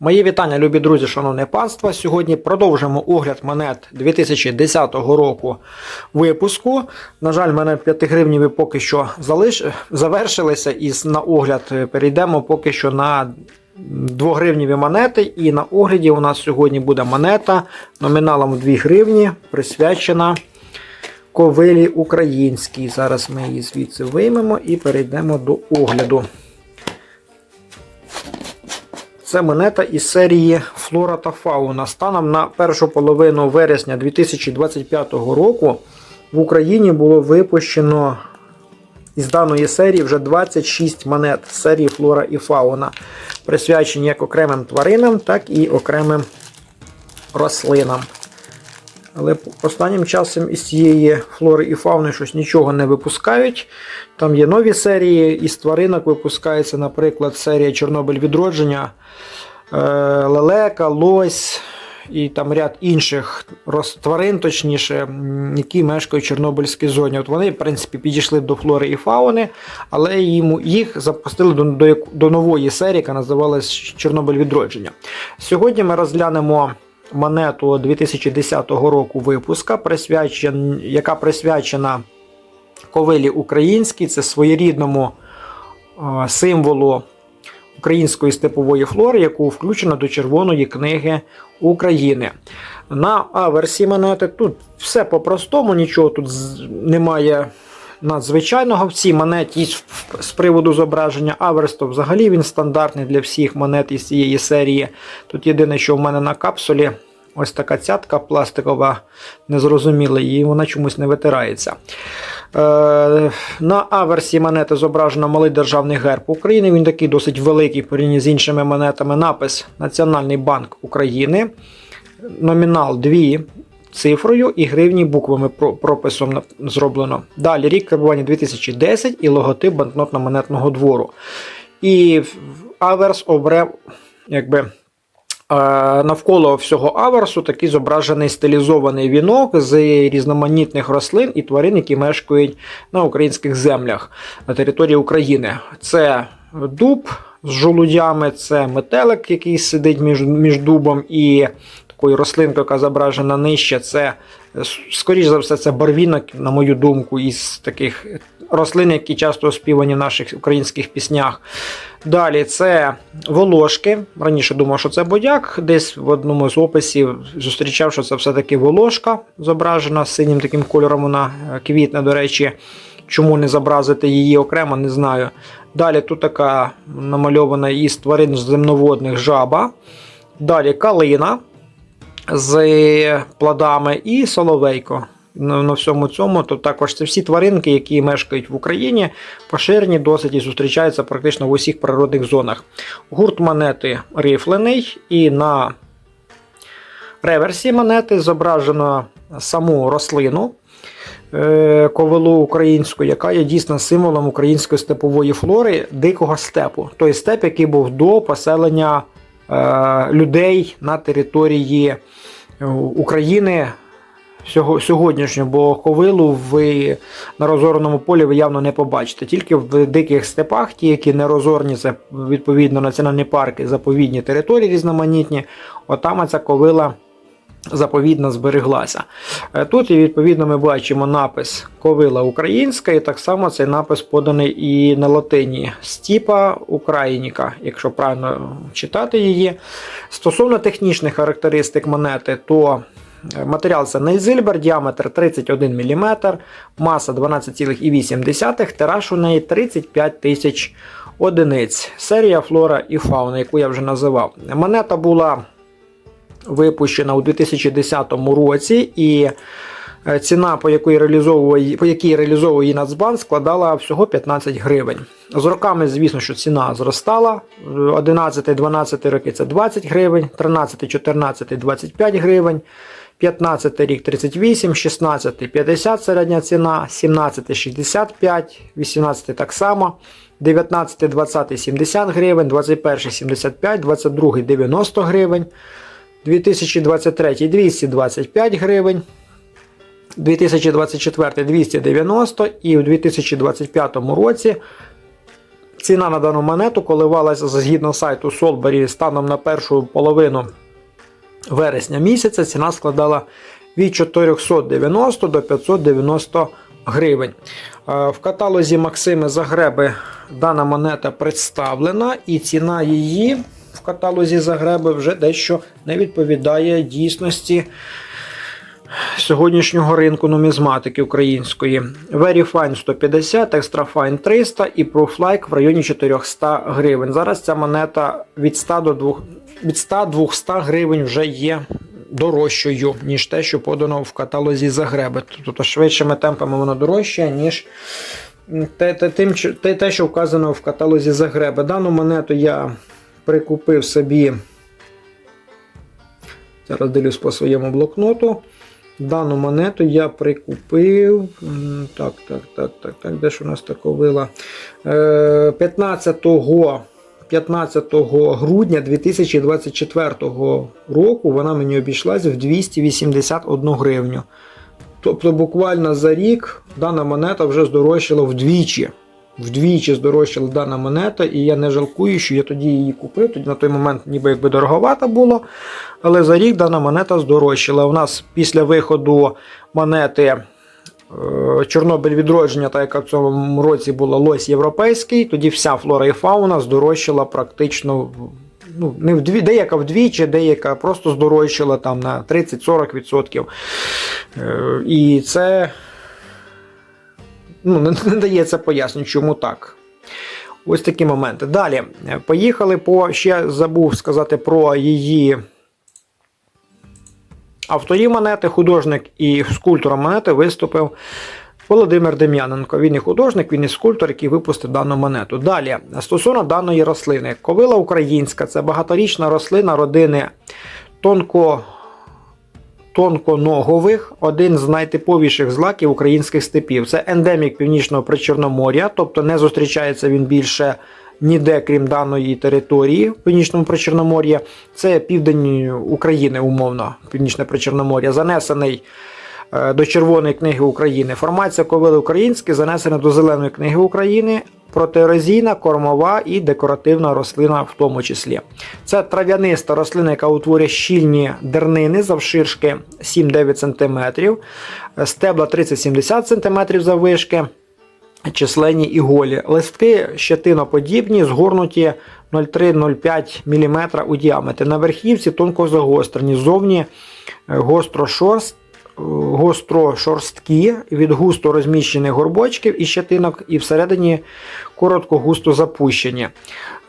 Мої вітання, любі друзі, шановне панство. Сьогодні продовжимо огляд монет 2010 року випуску. На жаль, мене 5 гривніві поки що залиш... завершилися, і на огляд перейдемо поки що на 2 гривніві монети. І на огляді у нас сьогодні буде монета номіналом 2 гривні, присвячена ковилі українській. Зараз ми її звідси виймемо і перейдемо до огляду. Це монета із серії Флора та Фауна. Станом на першу половину вересня 2025 року в Україні було випущено із даної серії вже 26 монет з серії Флора і Фауна, присвячені як окремим тваринам, так і окремим рослинам. Але останнім часом із цієї флори і фауни щось нічого не випускають. Там є нові серії, із тваринок випускається, наприклад, серія Чорнобиль відродження, е, лелека, лось і там ряд інших тварин, точніше, які мешкають в Чорнобильській зоні. От Вони, в принципі, підійшли до флори і фауни, але їх запустили до, до, до нової серії, яка називалась Чорнобиль відродження. Сьогодні ми розглянемо монету 2010 року випуска, присвячен, яка присвячена ковилі українській, це своєрідному е, символу української степової флори, яку включено до Червоної книги України. На аверсі монети тут все по-простому, нічого тут немає. Надзвичайного в цій монеті з приводу зображення аверс, то взагалі він стандартний для всіх монет із цієї серії. Тут єдине, що в мене на капсулі ось така цятка пластикова, незрозуміла, і вона чомусь не витирається. Е, на аверсі монети зображено малий державний герб України. Він такий досить великий порівняно з іншими монетами. Напис Національний банк України. Номінал 2 цифрою і гривні буквами прописом зроблено. Далі рік карбування 2010 і логотип банкнотно-монетного двору. І аверс обре, якби. Навколо всього аверсу такий зображений стилізований вінок з різноманітних рослин і тварин, які мешкають на українських землях на території України. Це дуб з жолудями, це метелик, який сидить між між дубом і такою рослинкою, яка зображена нижче. Це, скоріш за все, це барвінок, на мою думку, із таких рослин, які часто оспівані в наших українських піснях. Далі це волошки. Раніше думав, що це бодяк. Десь в одному з описів зустрічав, що це все-таки волошка зображена синім таким кольором. Вона квітне, до речі. Чому не зобразити її окремо, не знаю. Далі тут така намальована із тварин земноводних жаба. Далі калина з плодами і соловейко на всьому цьому, то також це всі тваринки, які мешкають в Україні, поширені досить і зустрічаються практично в усіх природних зонах. Гурт монети рифлений, і на реверсі монети зображено саму рослину. Е, ковилу українську, яка є дійсно символом української степової флори дикого степу, той степ, який був до поселення людей на території е, України сьогоднішнього бо ковилу ви на розорному полі ви явно не побачите. Тільки в диких степах, ті, які не розорні, це відповідно національні парки, заповідні території різноманітні, отам ця ковила. Заповідно збереглася. Е, тут, відповідно, ми бачимо напис Ковила Українська, і так само цей напис поданий і на латині Стіпа Україніка, якщо правильно читати її. Стосовно технічних характеристик монети, то Матеріал це Нейзильбер, діаметр 31 мм, маса 12,8, тираж у неї 35 тисяч одиниць. Серія Флора і Фауна, яку я вже називав. Монета була випущена у 2010 році, і е, ціна, по якій реалізовує по якій реалізовує Нацбанк, складала всього 15 гривень. З роками, звісно, що ціна зростала. 11-12 роки це 20 гривень, 13-14 25 гривень. 15 рік 38, 16 50 середня ціна, 17 65, 18 так само, 19 20 70 гривень, 21 75, 22 90 гривень, 2023 225 гривень. 2024 290 і у 2025 році Ціна на дану монету коливалася згідно сайту Солбері станом на першу половину вересня місяця. Ціна складала від 490 до 590 гривень. Е, В каталозі Максими Загреби дана монета представлена, і ціна її в каталозі Загреби вже дещо не відповідає дійсності сьогоднішнього ринку нумізматики української. Very Fine 150, Extra Fine 300 і Proof-Like в районі 400 гривень. Зараз ця монета від 100 до 2, від 100-200 гривень вже є дорожчою, ніж те, що подано в каталозі Загреби. Тобто швидшими темпами воно дорожче, ніж те, те, тим, те, те, що вказано в каталозі Загреби. Дану монету я прикупив собі. Зараз дивлюсь по своєму блокноту. Дану монету я прикупив. Так, так, так, так, так. Де ж у нас таковила? Е, 15 15 грудня 2024 року вона мені обійшлась в 281 гривню. Тобто буквально за рік дана монета вже здорожчала вдвічі. Вдвічі здорожчала дана монета, і я не жалкую, що я тоді її купив. Тоді на той момент ніби якби дороговато було. Але за рік дана монета здорожчала. У нас після виходу монети е, Чорнобиль відродження, та яка в цьому році була лось європейський, тоді вся флора і фауна здорожчала практично. Ну, не вдві, деяка вдвічі, деяка просто здорожчала там на 30-40%. Е, І це ну, не, дається пояснень, чому так. Ось такі моменти. Далі. Поїхали по ще забув сказати про її авторів монети, художник і скульптор монети виступив Володимир Дем'яненко. Він і художник, він і скульптор, який випустив дану монету. Далі, стосовно даної рослини, ковила українська це багаторічна рослина родини тонко. Тонконогових один з найтиповіших злаків українських степів. Це ендемік північного причорномор'я, тобто не зустрічається він більше ніде, крім даної території в північному причорномор'я. Це південь України, умовно, північне причорномор'я, занесений е, до Червоної книги України. Формація ковили українські занесена до Зеленої книги України. Протиерозійна, кормова і декоративна рослина в тому числі. Це трав'яниста рослина, яка утворює щільні дернини завширшки 7-9 см, стебла 30-70 см заввишки, численні іголі. Листки щетиноподібні, згорнуті 0,3-0,5 мм у діаметрі. На верхівці тонко загострені, зовні е, гострошорст, е, гострошорсткі від густо розміщених горбочків і щетинок, і всередині коротко густо запущені.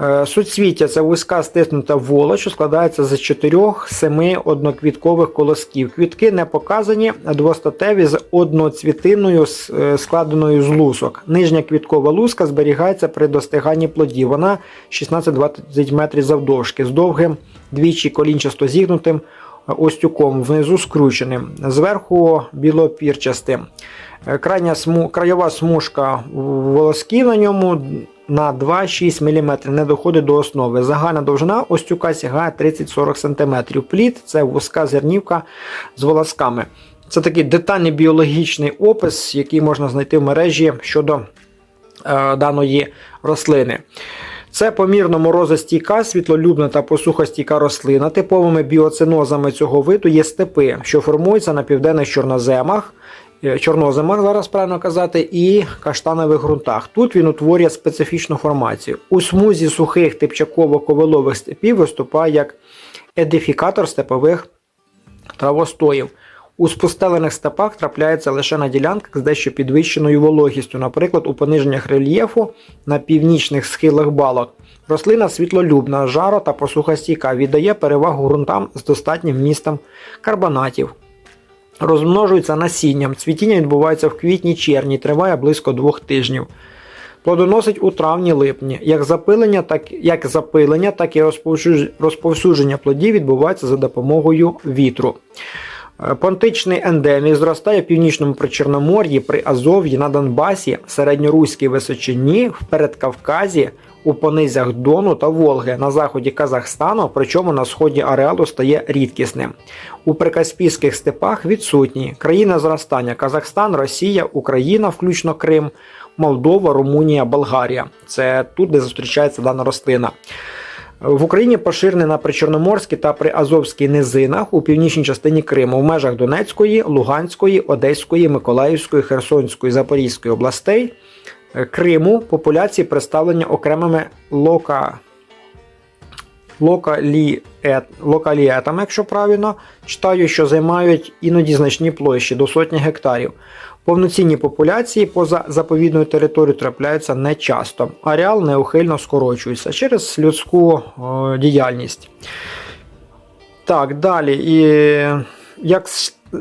Е, Суцвіття це вузька стиснута вола, що складається з 4-7 одноквіткових колосків. Квітки не показані, двостатеві з одноцвітиною е, складеною з лусок. Нижня квіткова луска зберігається при достиганні плодів. Вона 16-20 метрів завдовжки, з довгим двічі колінчасто зігнутим остюком, внизу скрученим, зверху білопірчастим. Е, Крайня сму... краєва смужка волосків на ньому на 2-6 мм не доходить до основи. Загальна довжина остюка сягає 30-40 см. Плід це вузька зернівка з волосками. Це такий детальний біологічний опис, який можна знайти в мережі щодо е, даної рослини. Це помірно морозостійка, світлолюбна та посухостійка рослина. Типовими біоцинозами цього виду є степи, що формуються на південних чорноземах, е, чорноземах, зараз правильно казати, і каштанових ґрунтах. Тут він утворює специфічну формацію. У смузі сухих типчаково-ковилових степів виступає як едифікатор степових травостоїв. У спустелених степах трапляється лише на ділянках з дещо підвищеною вологістю, наприклад, у пониженнях рельєфу на північних схилах балок. Рослина світлолюбна, жаро та посухостійка, віддає перевагу ґрунтам з достатнім вмістом карбонатів. Розмножується насінням. Цвітіння відбувається в квітні-червні, триває близько двох тижнів. Плодоносить у травні-липні. Як запилення, так, як запилення, так і розповсюдження плодів відбувається за допомогою вітру. Е, Понтичний ендемій зростає в північному причорномор'ї, при Азов'ї, на Донбасі, середньоруській Височині, в Передкавказі, у понизях Дону та Волги, на заході Казахстану, причому на сході ареалу стає рідкісним. У прикаспійських степах відсутні країни зростання Казахстан, Росія, Україна, включно Крим, Молдова, Румунія, Болгарія. Це тут, де зустрічається дана рослина. В Україні поширений на причорноморській та приазовській низинах у північній частині Криму в межах Донецької, Луганської, Одеської, Миколаївської, Херсонської, Запорізької областей. Е, Криму популяції представлені окремими лока... локаліет... локаліетами, якщо правильно читаю, що займають іноді значні площі до сотні гектарів. Повноцінні популяції поза заповідною територією трапляються нечасто. Ареал неухильно скорочується через людську е, діяльність. Так, далі. І як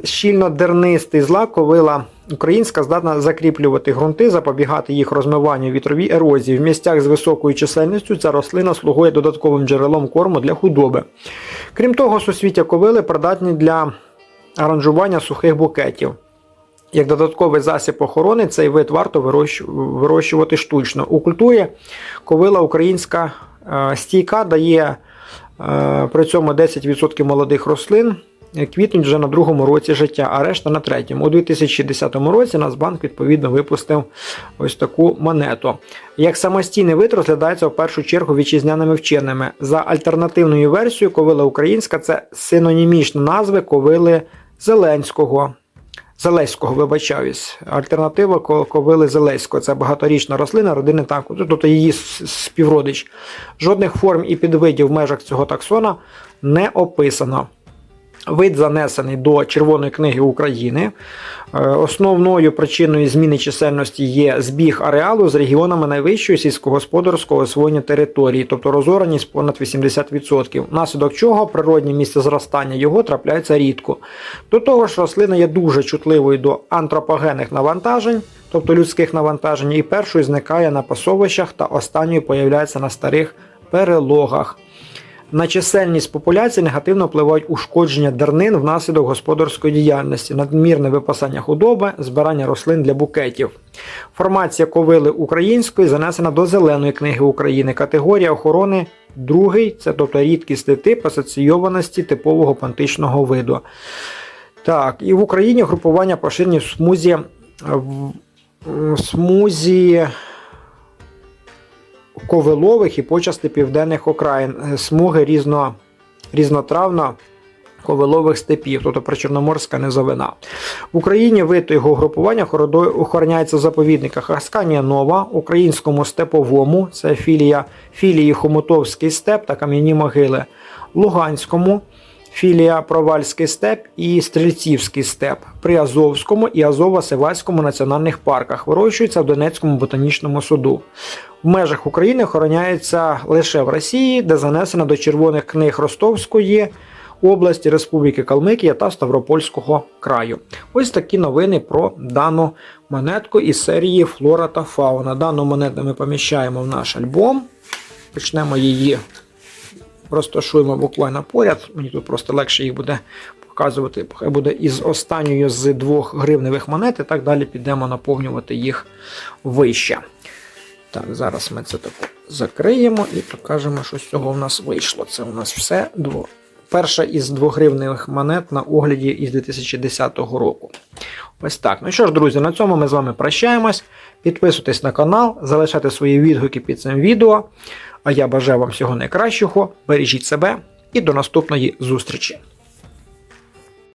щільно дернистий злак ковила українська здатна закріплювати ґрунти, запобігати їх розмиванню вітровій ерозії. В місцях з високою чисельністю ця рослина слугує додатковим джерелом корму для худоби. Крім того, сусвіття ковили придатні для аранжування сухих букетів. Як додатковий засіб охорони, цей вид варто вирощувати штучно. У культурі ковила українська е, стійка дає е, при цьому 10% молодих рослин. Квітнуть вже на другому році життя, а решта на третьому. У 2010 році Нацбанк відповідно випустив ось таку монету. Як самостійний вид розглядається в першу чергу вітчизняними вченими. За альтернативною версією, ковила українська це синонімічні назви ковили Зеленського. Зелеського, вибачаюсь. Альтернатива ковили Зелеського. Це багаторічна рослина, родини танку, тобто її співродич. Жодних форм і підвидів в межах цього таксона не описано. Вид занесений до Червоної книги України. Е, основною причиною зміни чисельності є збіг ареалу з регіонами найвищої сільськогосподарського освоєння території, тобто розораність понад 80%, внаслідок чого природні місце зростання його трапляється рідко. До того ж, рослина є дуже чутливою до антропогенних навантажень, тобто людських навантажень, і першою зникає на пасовищах та останньою появляється на старих перелогах. На чисельність популяції негативно впливають ушкодження дернин внаслідок господарської діяльності, надмірне випасання худоби, збирання рослин для букетів. Формація ковили української занесена до Зеленої книги України. Категорія охорони другий, це тобто рідкісний тип асоційованості типового пантичного виду. Так, і в Україні групування поширені в смузі в смузі ковилових і почасти південних окраїн, е, смуги різно, різнотравно ковилових степів, тобто причорноморська низовина. В Україні вид його групування охороняється в заповідниках Асканія Нова, українському степовому, це філія філії Хомутовський степ та Кам'яні могили, Луганському. Філія Провальський степ і Стрільцівський степ при Азовському і Азово-Севальському національних парках вирощуються в Донецькому ботанічному суду в межах України охороняється лише в Росії, де занесено до червоних книг Ростовської області, Республіки Калмикія та Ставропольського краю. Ось такі новини про дану монетку із серії Флора та Фауна. Дану монету ми поміщаємо в наш альбом. Почнемо її, розташуємо буквально поряд. Мені тут просто легше їх буде показувати. Хай буде із останньою з двох гривневих монет, і так далі підемо наповнювати їх вище. Так, зараз ми це так закриємо і покажемо, що з цього в нас вийшло. Це у нас все. Перша із двогривневих монет на огляді із 2010 року. Ось так. Ну що ж, друзі, на цьому ми з вами прощаємось. Підписуйтесь на канал, залишайте свої відгуки під цим відео. А я бажаю вам всього найкращого. Бережіть себе і до наступної зустрічі!